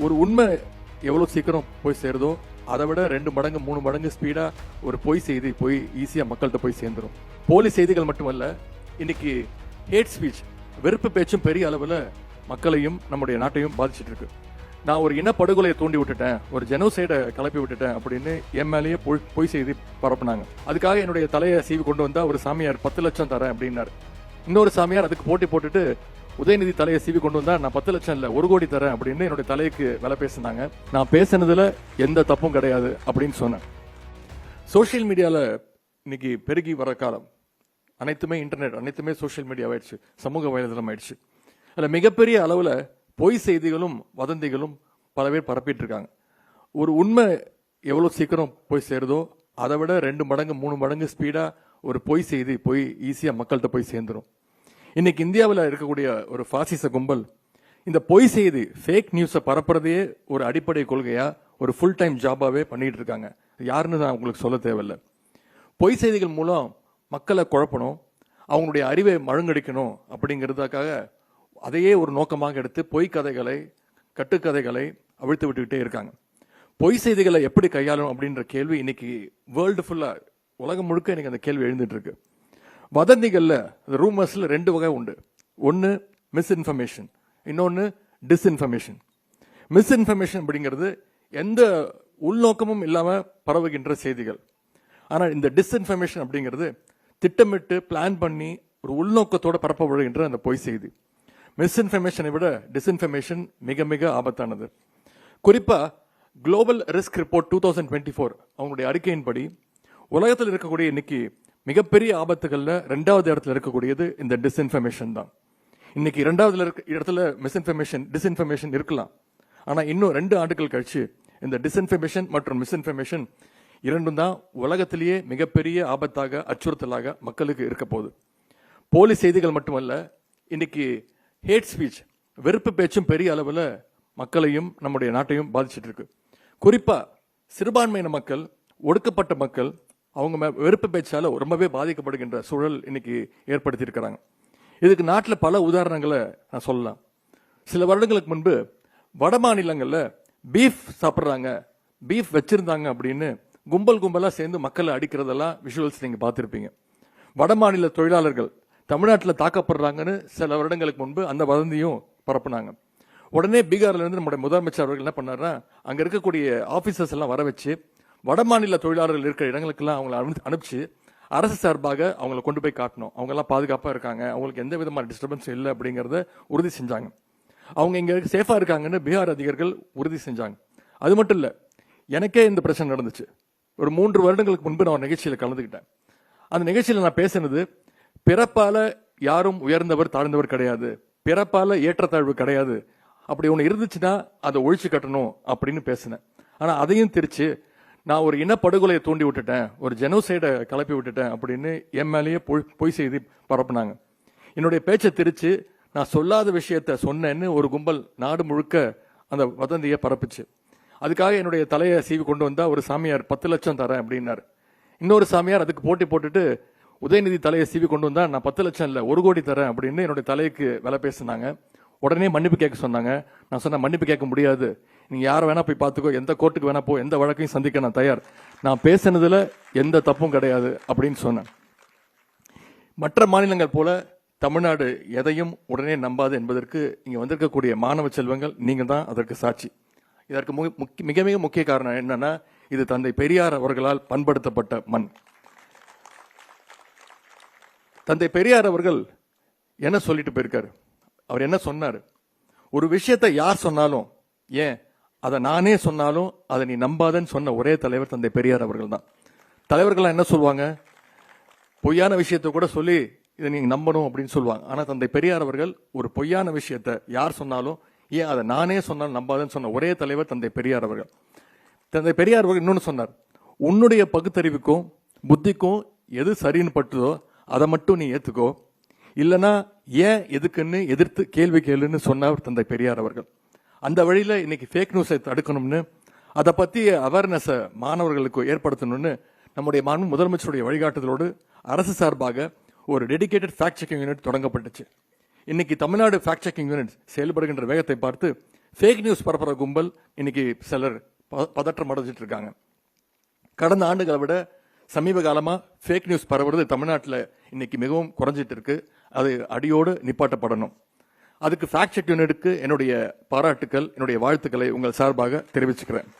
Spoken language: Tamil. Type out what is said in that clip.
ஒரு உண்மை எவ்வளோ சீக்கிரம் போய் சேருதோ அதை விட ரெண்டு மடங்கு மூணு மடங்கு ஸ்பீடாக ஒரு பொய் செய்தி போய் ஈஸியாக மக்கள்கிட்ட போய் சேர்ந்துரும். போலி செய்திகள் மட்டுமல்ல இன்னைக்கு ஹேட் ஸ்பீச் வெறுப்பு பேச்சும் பெரிய அளவில் மக்களையும் நம்முடைய நாட்டையும் பாதிச்சுட்டு இருக்கு நான் ஒரு இனப்படுகொலையை தூண்டி விட்டுட்டேன் ஒரு ஜெனோசைடை கிளப்பி விட்டுட்டேன் அப்படின்னு என் மேலேயே பொய் பொய் செய்தி பரப்புனாங்க. அதுக்காக என்னுடைய தலையை சீவி கொண்டு வந்தால் ஒரு சாமியார் பத்து லட்சம் தரேன் அப்படின்னாரு. இன்னொரு சாமியார் அதுக்கு போட்டி போட்டுட்டு உதயநிதி தலையை சீவி கொண்டு வந்தா நான் பத்து லட்சம் இல்ல ஒரு கோடி தரேன் அப்படின்னு என்னுடைய தலைக்கு விலை பேசினாங்க. நான் பேசினதுல எந்த தப்பும் கிடையாது அப்படின்னு சொன்னேன். சோஷியல் மீடியாவில் இன்னைக்கு பெருகி வர காலம். அனைத்துமே இன்டர்நெட் அனைத்துமே சோஷியல் மீடியா ஆயிடுச்சு. சமூக வலைதளம் ஆயிடுச்சு. அதில் மிகப்பெரிய அளவில் பொய் செய்திகளும் வதந்திகளும் பல பேர் பரப்பிட்டு இருக்காங்க ஒரு உண்மை எவ்வளோ சீக்கிரம் போய் சேருதோ அதை விட ரெண்டு மடங்கு மூணு மடங்கு ஸ்பீடாக ஒரு பொய் செய்தி போய் ஈஸியாக மக்கள்கிட்ட போய் சேர்ந்துரும். இன்னைக்கு இந்தியாவில் இருக்கக்கூடிய ஒரு பாசிச கும்பல் இந்த பொய் செய்தி ஃபேக் நியூஸை பரப்புறதையே ஒரு அடிப்படை கொள்கையா ஒரு ஃபுல் டைம் ஜாபாவே பண்ணிட்டு இருக்காங்க. யாருன்னு நான் உங்களுக்கு சொல்ல தேவையில்லை. பொய் செய்திகள் மூலம் மக்களை குழப்பணும் அவங்களுடைய அறிவை மழுங்கடிக்கணும் அப்படிங்கிறதுக்காக அதையே ஒரு நோக்கமாக எடுத்து பொய் கதைகளை கட்டுக்கதைகளை அவிழ்த்து விட்டுக்கிட்டே இருக்காங்க. பொய் செய்திகளை எப்படி கையாளணும் அப்படின்ற கேள்வி இன்னைக்கு வேர்ல்டு ஃபுல்லாக உலகம் முழுக்க இன்னைக்கு அந்த கேள்வி எழுந்துட்டு இருக்கு. வதந்திகளில் ரூமர்ஸில் ரெண்டு வகை உண்டு. ஒன்று மிஸ்இன்ஃபர்மேஷன் இன்னொன்று டிஸ்இன்ஃபர்மேஷன் மிஸ்இன்ஃபர்மேஷன் அப்படிங்கிறது எந்த உள்நோக்கமும் இல்லாமல் பரவுகின்ற செய்திகள். ஆனால் இந்த டிஸ்இன்ஃபர்மேஷன் அப்படிங்கிறது திட்டமிட்டு பிளான் பண்ணி ஒரு உள்நோக்கத்தோடு பரப்பப்படுகின்ற அந்த பொய் செய்தி. மிஸ்இன்ஃபர்மேஷனை விட டிஸ்இன்ஃபர்மேஷன் மிக மிக ஆபத்தானது. குறிப்பாக global risk report two thousand twenty four அவங்களுடைய அறிக்கையின்படி உலகத்தில் இருக்கக்கூடிய இன்னைக்கு மிகப்பெரிய ஆபத்துகளில் ரெண்டாவது இடத்துல இருக்கக்கூடியது இந்த டிஸ்இன்ஃபர்மேஷன் தான். இன்னைக்கு ரெண்டாவது இருக்க இடத்துல மிஸ்இன்ஃபர்மேஷன் டிஸ்இன்ஃபர்மேஷன் இருக்கலாம். ஆனால் இன்னும் ரெண்டு ஆண்டுகள் கழிச்சு இந்த டிஸ்இன்ஃபர்மேஷன் மற்றும் மிஸ்இன்ஃபர்மேஷன் இரண்டும் தான் உலகத்திலேயே மிகப்பெரிய ஆபத்தாக அச்சுறுத்தலாக மக்களுக்கு இருக்க போகுது. போலி செய்திகள் மட்டுமல்ல இன்னைக்கு ஹேட் ஸ்பீச் வெறுப்பு பேச்சும் பெரிய அளவில் மக்களையும் நம்முடைய நாட்டையும் பாதிச்சிட்டு இருக்கு. சிறுபான்மையின மக்கள் ஒடுக்கப்பட்ட மக்கள் அவங்க மே- வெறுப்பு பேச்சால் ரொம்பவே பாதிக்கப்படுகின்ற சூழல் இன்னைக்கு ஏற்படுத்தியிருக்கிறாங்க. இதுக்கு நாட்டில் பல உதாரணங்களை நான் சொல்லலாம். சில வருடங்களுக்கு முன்பு வட மாநிலங்களில் பீஃப் சாப்பிட்றாங்க. பீஃப் வச்சிருந்தாங்க அப்படின்னு கும்பல் கும்பலாக சேர்ந்து மக்களை அடிக்கிறதெல்லாம் விஷுவல்ஸ் நீங்கள் பார்த்துருப்பீங்க. வட மாநில தொழிலாளர்கள் தமிழ்நாட்டில் தாக்கப்படுறாங்கன்னு சில வருடங்களுக்கு முன்பு அந்த வதந்தியும் பரப்புனாங்க. உடனே பீகார்லேருந்து நம்முடைய முதலமைச்சர் அவர்கள் என்ன பண்ணாருன்னா அங்கே இருக்கக்கூடிய ஆஃபீஸர்ஸ் எல்லாம் வர வச்சு வட மாநில தொழிலாளர்கள் இருக்கிற இடங்களுக்கெல்லாம் அவங்களை அனு- அனுப்பிச்சு அரசு சார்பாக அவங்கள கொண்டு போய் காட்டணும். அவங்கெல்லாம் பாதுகாப்பாக இருக்காங்க. அவங்களுக்கு எந்த விதமான டிஸ்டர்பன்ஸ் இல்லை அப்படிங்கிறத உறுதி செஞ்சாங்க. அவங்க இங்கே சேஃபாக இருக்காங்கன்னு பீகார் அதிகாரிகள் உறுதி செஞ்சாங்க. அது மட்டும் இல்லை எனக்கே இந்த பிரச்சனை நடந்துச்சு. ஒரு மூன்று வருடங்களுக்கு முன்பு நான் ஒரு நிகழ்ச்சியில் கலந்துக்கிட்டேன் அந்த நிகழ்ச்சியில் நான் பேசினது பிறப்பால் யாரும் உயர்ந்தவர் தாழ்ந்தவர் கிடையாது. பிறப்பால் ஏற்றத்தாழ்வு கிடையாது. அப்படி ஒன்று இருந்துச்சுன்னா அதை ஒழிச்சு கட்டணும் அப்படின்னு பேசினேன். ஆனால் அதையும் திரிச்சு நான் ஒரு இனப்படுகொலையை தூண்டி விட்டுட்டேன் ஒரு ஜெனோசைடை கிளப்பி விட்டுட்டேன் அப்படின்னு என் மேலேயே பொய் பொய் செய்தி பரப்புனாங்க. என்னுடைய பேச்சை திரிச்சு நான் சொல்லாத விஷயத்த சொன்னேன்னு ஒரு கும்பல் நாடு முழுக்க அந்த வதந்தியை பரப்புச்சு. அதுக்காக என்னுடைய தலையை சீவி கொண்டு வந்தால் ஒரு சாமியார் பத்து லட்சம் தரேன் அப்படின்னாரு. இன்னொரு சாமியார் அதுக்கு போட்டி போட்டுட்டு உதயநிதி தலையை சீவி கொண்டு வந்தால் நான் பத்து லட்சம் இல்லை ஒரு கோடி தரேன் அப்படின்னு என்னுடைய தலைக்கு விலை பேசினாங்க. உடனே மன்னிப்பு கேட்க சொன்னாங்க. நான் சொன்னேன் மன்னிப்பு கேட்க முடியாது. நீங்கள் யாரை வேணால் போய் பார்த்துக்கோ எந்த கோர்ட்டுக்கு வேணா போ எந்த வழக்கையும் சந்திக்க நான் தயார். நான் பேசினதில் எந்த தப்பும் கிடையாது அப்படின்னு சொன்னேன். மற்ற மாநிலங்கள் போல தமிழ்நாடு எதையும் உடனே நம்பாது என்பதற்கு இங்கே வந்திருக்கக்கூடிய மாணவ செல்வங்கள் நீங்கள் தான் அதற்கு சாட்சி. இதற்கு முக்கிய- மிக மிக முக்கிய காரணம் என்னன்னா இது தந்தை பெரியார் அவர்களால் பண்படுத்தப்பட்ட மண். தந்தை பெரியார் அவர்கள் என்ன சொல்லிட்டு போயிருக்காரு? அவர் என்ன சொன்னார்? ஒரு விஷயத்தை யார் சொன்னாலும் ஏன் அதை நானே சொன்னாலும் அதை நீ நம்பாதன்னு சொன்ன ஒரே தலைவர் தந்தை பெரியார் அவர்கள் தான் தலைவர்கள்லாம் என்ன சொல்லுவாங்க? பொய்யான விஷயத்தை கூட சொல்லி இதை நீங்கள் நம்பணும் அப்படின்னு சொல்லுவாங்க. ஆனால் தந்தை பெரியார் அவர்கள் ஒரு பொய்யான விஷயத்தை யார் சொன்னாலும் ஏன் அதை நானே சொன்னாலும் நம்பாதன்னு சொன்ன ஒரே தலைவர் தந்தை பெரியார் அவர்கள். தந்தை பெரியார் அவர்கள் இன்னொன்று சொன்னார். உன்னுடைய பகுத்தறிவுக்கும் புத்திக்கும் எது சரின்னு பட்டுதோ அதை மட்டும் நீ ஏற்றுக்கோ இல்லைனா ஏன் எதுக்குன்னு எதிர்த்து கேள்வி கேளுன்னு சொன்னார் தந்தை பெரியார் அவர்கள். அந்த வழியில் இன்னைக்கு ஃபேக் நியூஸை தடுக்கணும்னு அதை பற்றி அவேர்னஸை மாணவர்களுக்கு ஏற்படுத்தணும்னு நம்முடைய மாண்பு முதலமைச்சருடைய வழிகாட்டுதலோடு அரசு சார்பாக ஒரு டெடிக்கேட்டட் ஃபேக்ட் செக்கிங் யூனிட் தொடங்கப்பட்டுச்சு. இன்னைக்கு தமிழ்நாடு ஃபேக்ட் செக்கிங் யூனிட் செயல்படுகின்ற வேகத்தை பார்த்து ஃபேக் நியூஸ் பரப்புகிற கும்பல் இன்னைக்கு சிலர் பதற்றம் அடைஞ்சிட்டு இருக்காங்க. கடந்த ஆண்டுகளை விட சமீப காலமாக ஃபேக் நியூஸ் பரவுறது தமிழ்நாட்டில் இன்னைக்கு மிகவும் குறைஞ்சிட்டு இருக்கு. அது அடியோடு நிப்பாட்டப்படணும். அதுக்கு ஃபேக்ட் செக் யூனிட்டுக்கு என்னுடைய பாராட்டுக்கள் என்னுடைய வாழ்த்துக்களை உங்கள் சார்பாக தெரிவிச்சுக்கிறேன்.